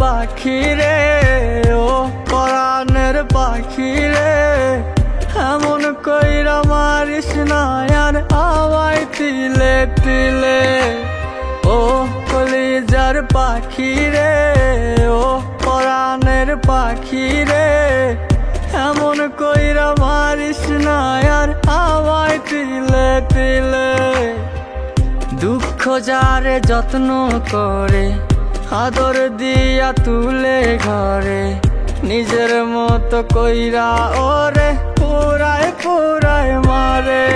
পাখি রে ও পরাণের পাখি রে এমন কইরা মারিস না আর আমায় তিলে তিলে। ও কলিজার পাখি রে ও পরাণের পাখি রে এমন কইরা মারিস না আর আমায় তিলে তিলে। দুঃখ যারে যত্ন করে আদর দিয়া তুলে ঘরে, নিজের মতো কইরা ওরে, পুরায় পুরায় মারে।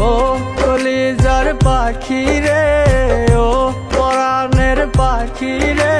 ও কলিজার পাখি রে, ও পরাণের পাখি রে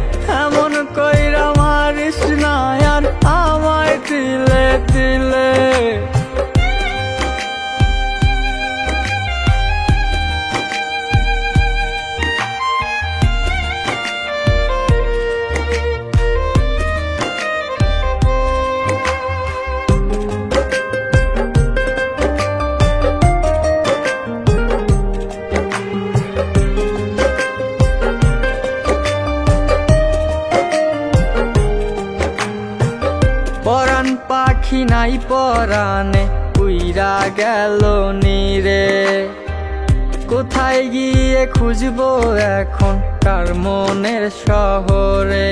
নাই পরাণে, উইরা গেল নিরে কোথায় গিয়ে খুঁজবো এখন তার মনের শহরে?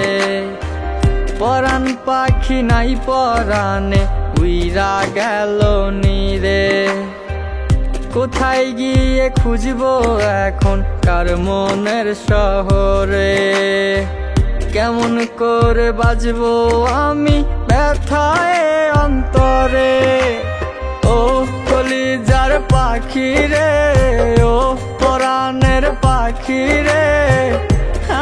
পরাণ পাখি নাই পরাণে, উইরা গেল নিরে কোথায় গিয়ে খুঁজবো এখন কার মনের শহরে? কেমন করে বাজবো আমি ব্যথায় অন্তরে? ও কলিজার পাখি রে, ও পরাণের পাখি রে,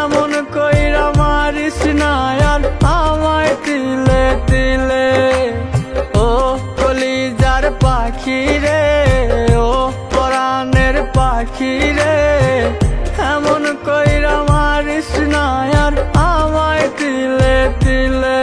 এমন কইরা মারিস না আর আমায় তিলে তিলে। ও কলিজার পাখি রে, ও পরাণের পাখি রে, এমন কইরা পারিস না আর আমায় দিলে দিলে